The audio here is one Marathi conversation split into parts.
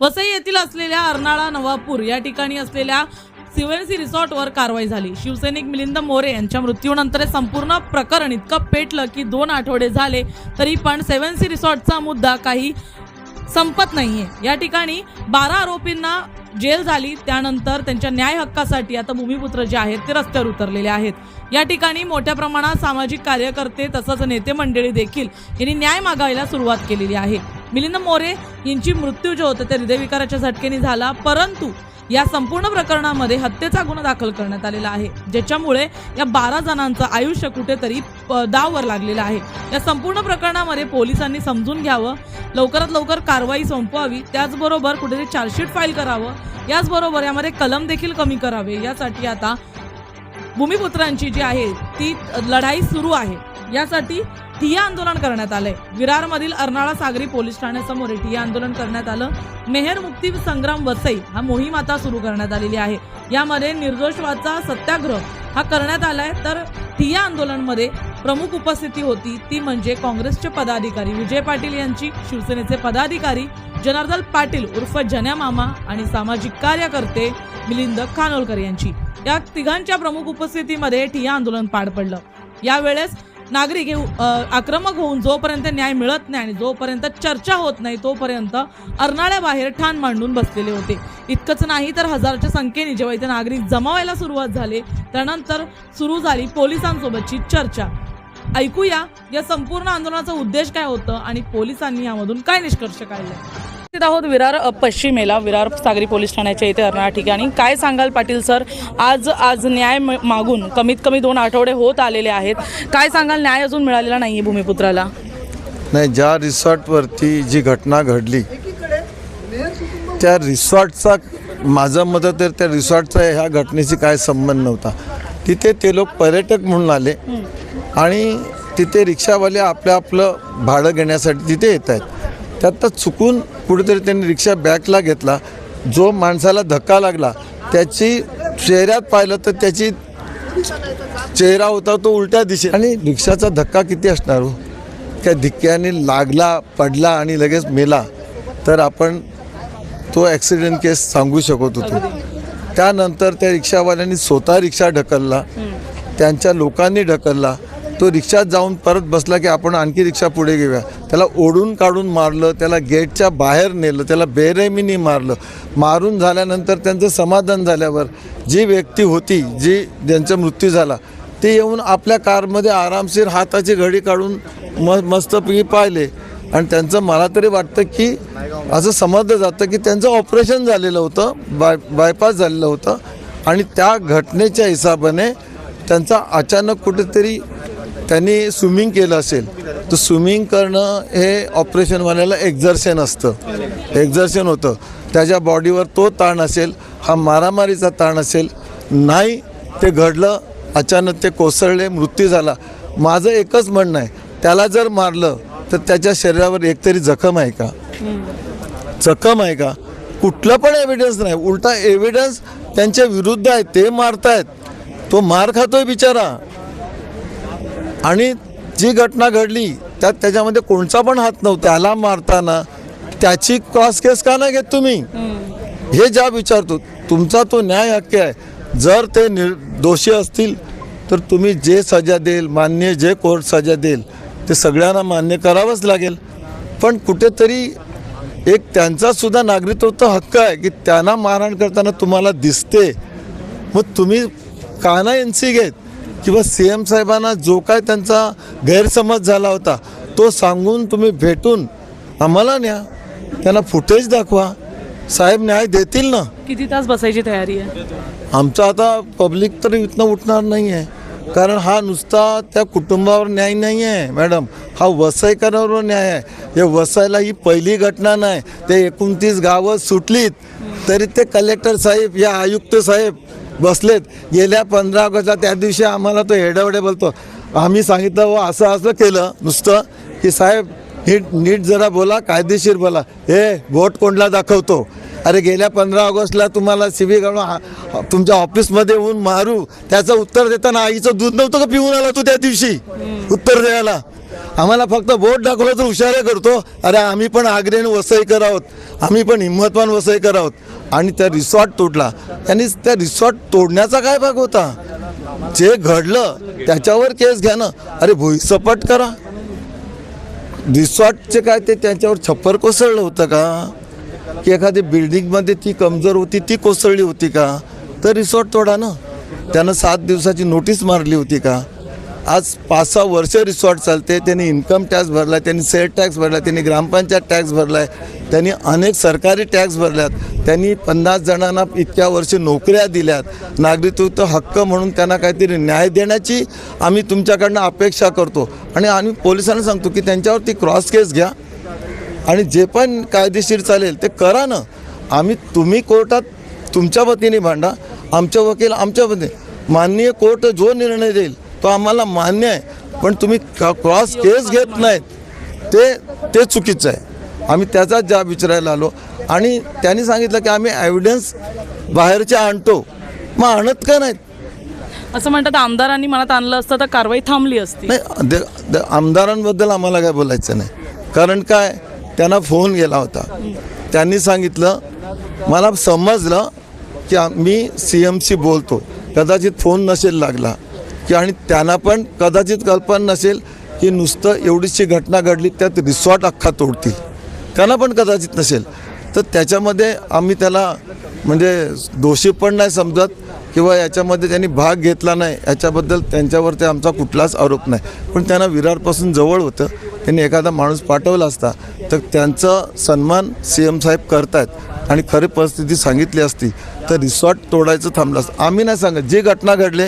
वसई येथील असलेल्या अर्नाळा नवापूर या ठिकाणी असलेल्या सिवेन्सी रिसॉर्टवर कारवाई झाली. शिवसैनिक मिलिंद मोरे यांच्या मृत्यूनंतर हे संपूर्ण प्रकरण इतकं पेटलं की दोन आठवडे झाले तरी पण सेव्हन सी रिसॉर्टचा मुद्दा काही संपत नाहीये. या ठिकाणी बारा आरोपींना जेल झाली त्यानंतर त्यांच्या न्याय हक्कासाठी आता भूमिपुत्र जे आहेत ते रस्त्यावर उतरलेले आहेत. या ठिकाणी मोठ्या प्रमाणात सामाजिक कार्यकर्ते तसंच नेते मंडळी देखील यांनी न्याय मागायला सुरुवात केलेली आहे. मिलिंद मोरे यांची मृत्यू जो होता ते हृदयविकाराच्या झटकेने झाला. परंतु या संपूर्ण प्रकरणामध्ये हत्येचा गुन्हा दाखल करण्यात आलेला आहे ज्याच्यामुळे या बारा जणांचं आयुष्य कुठेतरी प- दाववर लागलेलं आहे. या संपूर्ण प्रकरणामध्ये पोलिसांनी समजून घ्यावं लवकरात लवकर कारवाई संपवावी त्याचबरोबर कुठेतरी चार्जशीट फाईल करावं याचबरोबर यामध्ये कलम देखील कमी करावे यासाठी आता भूमिपुत्रांची जी आहे ती लढाई सुरू आहे. यासाठी ठिय्या आंदोलन करण्यात आलंय. विरारमधील अर्नाळा सागरी पोलीस ठाण्यासमोर ठिया ठिय्या आंदोलन करण्यात आलं. मेहर मुक्ती संग्राम वसई हा मोहीम आता सुरू करण्यात आलेली आहे. यामध्ये निर्दोषवाचा सत्याग्रह हा करण्यात आलाय. तर ठिय्या आंदोलनमध्ये प्रमुख उपस्थिती होती. ती म्हणजे काँग्रेसचे पदाधिकारी विजय पाटील यांची. शिवसेनेचे पदाधिकारी जनार्दन पाटील उर्फ जन्या मामा आणि सामाजिक कार्यकर्ते मिलिंद खानोलकर यांची. या तिघांच्या प्रमुख उपस्थितीमध्ये ठिय्या आंदोलन पार पडलं. यावेळेस नागरिक हे आक्रमक होऊन जोपर्यंत न्याय मिळत नाही आणि जोपर्यंत चर्चा होत नाही तोपर्यंत अर्नाळ्याबाहेर ठाण मांडून बसलेले होते. इतकंच नाही तर हजारच्या संख्येने जेव्हा इथे नागरिक जमावायला सुरुवात झाली त्यानंतर सुरू झाली पोलिसांसोबतची चर्चा. ऐकूया या संपूर्ण आंदोलनाचा उद्देश काय होतं आणि पोलिसांनी यामधून काय निष्कर्ष काढला उपस्थित आहोत. विरार पश्चिमेला विरार सागरी पोलीस ठाण्याच्या इथे अर्नाळा ठिकाणी. काय सांगाल पाटील सर? आज आज न्याय मागून कमीत कमी दोन आठवडे होत आलेले आहेत. काय सांगाल? न्याय अजून मिळालेला नाहीये भूमिपुत्राला. नाही ज्या रिसॉर्टवरती जी घटना घडली त्या रिसॉर्टचा माझं मत तर त्या रिसॉर्टचा ह्या घटनेशी काय संबंध नव्हता. तिथे ते लोक पर्यटक म्हणून आले आणि तिथे रिक्षावाले आपलं आपलं भाडं घेण्यासाठी तिथे येत आहेत. त्यात चुकून कुठेतरी त्यांनी रिक्षा बॅकला घेतला. जो माणसाला धक्का लागला त्याची चेहऱ्यात पाहिलं तर त्याची चेहरा होता तो उलट्या दिशे. आणि रिक्षाचा धक्का किती असणार हो? त्या धक्क्याने लागला पडला आणि लगेच मेला. तर आपण तो ॲक्सिडेंट केस सांगू शकत होतो. त्यानंतर त्या रिक्षावाल्यांनी स्वतः रिक्षा ढकलला. त्यांच्या लोकांनी ढकलला. तो रिक्षात जाऊन परत बसला की आपण आणखी रिक्षा पुढे घेऊया. त्याला ओढून काढून मारलं त्याला गेटच्या बाहेर नेलं त्याला बेरेमीनी मारलं. मारून झाल्यानंतर त्यांचं समाधान झाल्यावर जी व्यक्ती होती जी ज्यांचा मृत्यू झाला ते येऊन आपल्या कारमध्ये आरामशीर हाताची घडी काढून म मस्तपैकी पाहिले. आणि त्यांचं मला तरी वाटतं की असं समजलं जातं की त्यांचं ऑपरेशन झालेलं होतं बाय बायपास झालेलं होतं. आणि त्या घटनेच्या हिसाबाने त्यांचा अचानक कुठेतरी त्यांनी स्विमिंग केलं असेल तर स्विमिंग करणं हे ऑपरेशनवाल्याला एक्झर्शन असतं. एक्झर्शन होतं. त्याच्या बॉडीवर तो ताण असेल हा मारामारीचा ताण असेल नाही ते घडलं अचानक ते कोसळले मृत्यू झाला. माझं एकच म्हणणं आहे त्याला जर मारलं तर त्याच्या शरीरावर एकतरी जखम आहे का? जखम आहे का? कुठलं पण एव्हिडन्स नाही. उलटा एव्हिडन्स त्यांच्या विरुद्ध आहे ते मारतायत. तो मार खातोय बिचारा. आणि जी घटना घडली त्यात त्याच्यामध्ये कोणचा पण हात नव्हता. त्याला मारताना त्याची क्रॉस केस का नाही घेत तुम्ही? हे ज्या विचारतो तुमचा तो न्याय हक्क आहे. जर ते निर दोषी असतील तर तुम्ही जे सजा देईल मान्य जे कोर्ट सजा देईल ते सगळ्यांना मान्य करावंच लागेल. पण कुठेतरी एक त्यांचा सुद्धा नागरिकत्व हक्क आहे की त्यांना मारहाण करताना तुम्हाला दिसते. मग तुम्ही का नाही एन सी घेत? किंवा सी एम साहेबांना जो काय त्यांचा गैरसमज झाला होता तो सांगून तुम्ही भेटून आम्हाला न्या. त्यांना फुटेज दाखवा. साहेब न्याय देतील ना? किती तास बसायची तयारी आहे? आमचं आता पब्लिक तर इथनं उठणार नाही आहे कारण हा नुसता त्या कुटुंबावर न्याय नाही आहे मॅडम हा वसईकरांवर न्याय आहे. हे वसईला ही पहिली घटना नाही. ते एकोणतीस गावं सुटलीत. तरी ते कलेक्टर साहेब या आयुक्त साहेब बसलेत. गेल्या पंधरा ऑगस्टला त्या दिवशी आम्हाला तो हेडावडे बोलतो आम्ही सांगितलं व असं असं केलं नुसतं. की साहेब नीट नीट जरा बोला कायदेशीर बोला. हे बोट कोंडला दाखवतो. अरे गेल्या पंधरा ऑगस्टला तुम्हाला सिबी घालून तुमच्या ऑफिसमध्ये येऊन मारू. त्याचं उत्तर देताना आईचं दूध नव्हतं का पिऊन आला तू त्या दिवशी? उत्तर द्यायला. आम्हाला फक्त बोट दाखवलं तर हुशार करतो. अरे आम्ही पण आग्रेन वसईकर आहोत आम्ही पण हिंमतवान वसईकर आहोत आणि त्या रिसॉर्ट तोडला. त्यांनी त्या रिसॉर्ट तोडण्याचा काय भाग होता? जे घडलं त्याच्यावर केस घ्या ना अरे भुईसपट करा. रिसॉर्टचे काय ते त्यांच्यावर छप्पर कोसळलं होतं का? की एखादी बिल्डिंगमध्ये ती कमजोर होती ती कोसळली होती का? तर रिसॉर्ट तोडा ना. त्यानं सात दिवसाची नोटीस मारली होती का? आज पाच सहा वर्ष रिसॉर्ट चालते त्यांनी इन्कम टॅक्स भरला त्यांनी सेल टॅक्स भरला त्यांनी ग्रामपंचायत टॅक्स भरला आहे त्यांनी अनेक सरकारी टॅक्स भरल्यात त्यांनी पन्नास जणांना इतक्या वर्षी नोकऱ्या दिल्यात. नागरिकत्व हक्क म्हणून त्यांना काहीतरी न्याय देण्याची आम्ही तुमच्याकडनं अपेक्षा करतो. आणि आम्ही पोलिसांना सांगतो की त्यांच्यावरती क्रॉस केस घ्या. आणि जे पण कायदेशीर चालेल ते करा ना. आम्ही तुम्ही कोर्टात तुमच्या वतीने भांडा आमच्या वकील आमच्या वतीने. माननीय कोर्ट जो निर्णय देईल तो आम्हाला मान्य आहे. पण तुम्ही क्रॉस केस घेत नाहीत. ते ते चुकीचं आहे. आम्ही त्याचाच जाब विचारायला आलो. आणि त्यांनी सांगितलं की आम्ही ॲव्हिडन्स बाहेरचे आणतो. मग आणत का नाहीत? असं म्हणतात आमदारांनी मनात आणलं असतं तर कारवाई थांबली असती. नाही द- द- आमदारांबद्दल आम्हाला काय बोलायचं नाही. कारण काय? त्यांना फोन गेला होता. त्यांनी सांगितलं मला समजलं की मी सी एम सी बोलतो. कदाचित फोन नसेल लागला. की आणि त्यांना पण कदाचित कल्पना नसेल की नुसतं एवढीशी घटना घडली त्यात रिसॉर्ट अख्खा तोडतील. त्यांना पण कदाचित नसेल. तर त्याच्यामध्ये आम्ही त्याला म्हणजे दोषी पण नाही समजत किंवा याच्यामध्ये त्यांनी भाग घेतला नाही याच्याबद्दल त्यांच्यावरती आमचा कुठलाच आरोप नाही. पण त्यांना विरारपासून जवळ होतं. त्यांनी एखादा माणूस पाठवला असता तर त्यांचं सन्मान सी एम साहेब करतायत आणि खरी परिस्थिती सांगितली असती तर रिसॉर्ट तोडायचं थांबलं असतं. आम्ही नाही सांगत जी घटना घडली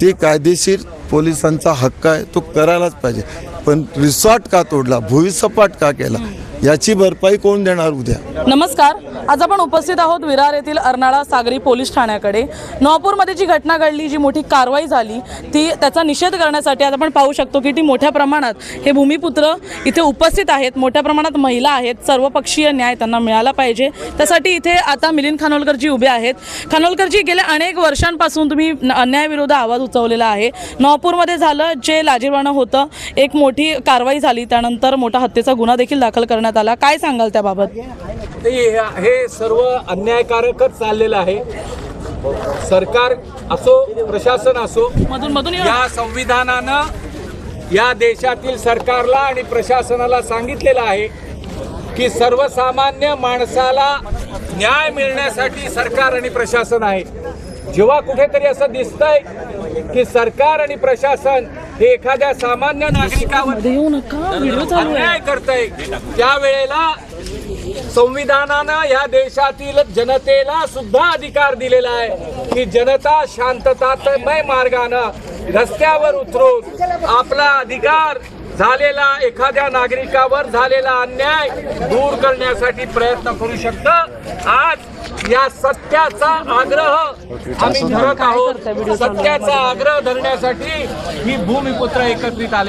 ते कायदेशीर पोलिसांचा हक्क आहे तो करायलाच पाहिजे. पण रिसॉर्ट का तोडला? भुईसपाट का केला? याची भरपाई कोण देणार उद्या? नमस्कार. आज आपण उपस्थित आहोत विरार येथील अर्नाळा सागरी पोलीस ठाण्याकडे. नवापूरमध्ये जी घटना घडली जी मोठी कारवाई झाली ती त्याचा निषेध करण्यासाठी आज आपण पाहू शकतो की ती मोठ्या प्रमाणात हे भूमिपुत्र इथे उपस्थित आहेत. मोठ्या प्रमाणात महिला आहेत. सर्वपक्षीय न्याय त्यांना मिळाला पाहिजे. त्यासाठी इथे आता मिलिंद खानोलकरजी उभे आहेत. खानोलकरजी गेल्या अनेक वर्षांपासून तुम्ही न- अन्यायाविरोधात आवाज उचवलेला आहे. नवापूरमध्ये झालं जे लाजीरवाणं होतं एक मोठी कारवाई झाली. त्यानंतर मोठा हत्येचा गुन्हा देखील दाखल करण्यात आला? काय सांगाल त्याबाबत? हे सर्व अन्यायकारकच चाललेलं आहे. सरकार असो प्रशासन असो मधून मधून या संविधानानं या देशातील सरकारला आणि प्रशासनाला सांगितलेलं आहे की सर्वसामान्य माणसाला न्याय मिळण्यासाठी सरकार आणि प्रशासन आहे. जेव्हा कुठेतरी असं दिसतंय की सरकार आणि प्रशासन हे एखाद्या सामान्य नागरिकावर अन्याय करतंय. त्यावेळेला संविधानानं या देशातील जनतेला सुद्धा अधिकार दिलेला आहे की जनता शांततामय मार्गानं रस्त्यावर उतरून आपला अधिकार झालेला एखाद्या नागरिकावर झालेला अन्याय दूर करण्यासाठी प्रयत्न करू शकतं. आज या सत्याचा आग्रह आम्ही धरत आहोत. सत्याचा आग्रह धरण्यासाठी ही भूमिपुत्र एकत्रित आलेली